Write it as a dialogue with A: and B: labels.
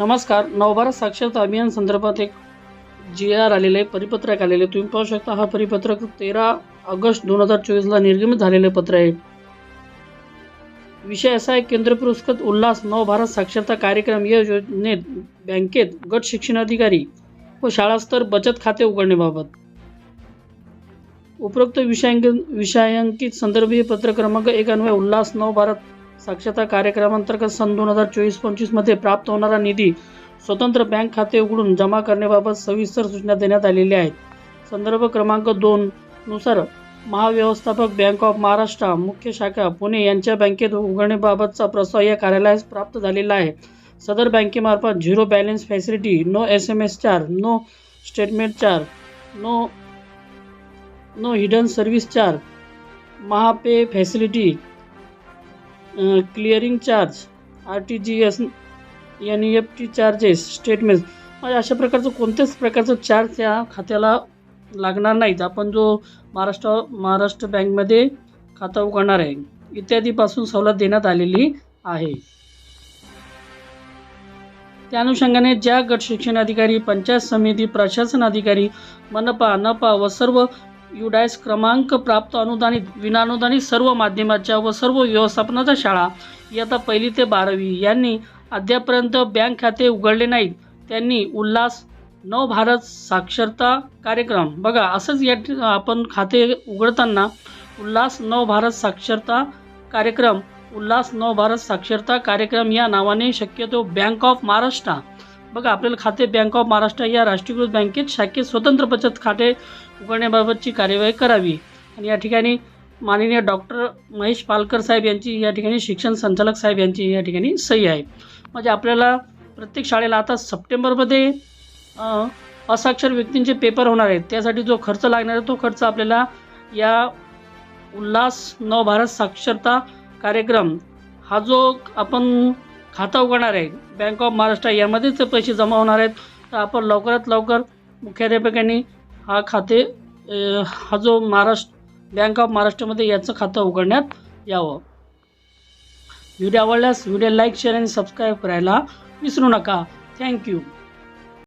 A: नमस्कार. नवभारत साक्षरता अभियान संदर्भात एक जी आर आलेलं आहे परिपत्रक आलेलं. आहे तुम्ही पाहू शकता हा परिपत्रक तेरा ऑगस्ट दोन हजार चोवीसला निर्गमित झालेलं पत्र आहे. विषय असा आहे केंद्र पुरस्कृत उल्हास नवभारत साक्षरता कार्यक्रम या योजनेत बँकेत गट शिक्षणाधिकारी व शाळास्तर बचत खाते उघडण्याबाबत. उपरोक्त विषयांक विषयांकित संदर्भीय पत्र क्रमांक एक अन्वय उल्हास नवभारत साक्षरता कार्यक्रमांतर्गत सन दोन हजार चोवीस पंचवीसमध्ये प्राप्त होणारा निधी स्वतंत्र बँक खाते उघडून जमा करण्याबाबत सविस्तर सूचना देण्यात आलेल्या आहेत. संदर्भ क्रमांक दोन नुसार महाव्यवस्थापक बँक ऑफ महाराष्ट्र मुख्य शाखा पुणे यांच्या बँकेत उघडण्याबाबतचा प्रस्ताव या कार्यालयास प्राप्त झालेला आहे. सदर बँकेमार्फत zero balance facility no S M S charge no statement charge no no hidden service charge Mahape facility clearing charge R T G S N E F T charges statement म्हणजे अशा प्रकारचं कोणत्याच प्रकारचं चार्ज त्या खात्याला लागणार नाहीत. आपण जो महाराष्ट्र महाराष्ट्र बँकमध्ये खाता उघडणार आहे इत्यादीपासून सवलत देण्यात आलेली आहे. त्या अनुषंगाने ज्या गट शिक्षण अधिकारी पंचायत समिती प्रशासन अधिकारी मनपा नपा व सर्व युडायस क्रमांक प्राप्त अनुदानित विनानुदानित सर्व माध्यमाच्या व सर्व व्यवस्थापनाच्या शाळा इयत्ता पहिली ते बारावी. यांनी अद्यापर्यंत बँक खाते उघडले नाहीत. त्यांनी उल्हास नवभारत साक्षरता कार्यक्रम. बघा असंच या आपण खाते उघडताना उल्हास नवभारत साक्षरता कार्यक्रम उल्हास नवभारत साक्षरता कार्यक्रम या नावाने शक्यतो बँक ऑफ महाराष्ट्र बघा आपल्याला खाते बँक ऑफ महाराष्ट्र या राष्ट्रीयकृत बँकेत शाखेत स्वतंत्र बचत खाते उघडण्याबाबतची कार्यवाही करावी. आणि या ठिकाणी माननीय डॉक्टर महेश पालकर साहेब यांची या ठिकाणी शिक्षण संचालक साहेब यांची या ठिकाणी सही आहे. म्हणजे आपल्याला प्रत्येक शाळेला आता सप्टेंबरमध्ये असाक्षर व्यक्तींचे पेपर होणार आहेत. त्यासाठी जो खर्च लागणार आहे तो खर्च आपल्याला या उल्हास नवभारत साक्षरता कार्यक्रम हा जो आपण खातं उघडणार आहे. बँक ऑफ महाराष्ट्र यामध्येच ते पैसे जमा होणार आहेत. तर आपण लवकरात लवकर मुख्याध्यापकांनी हा खाते हा जो महाराष्ट्र बँक ऑफ महाराष्ट्रमध्ये याचं खातं उघडण्यात यावं. व्हिडिओ आवडल्यास व्हिडिओ लाईक शेअर आणि सबस्क्राईब करायला विसरू नका. थँक्यू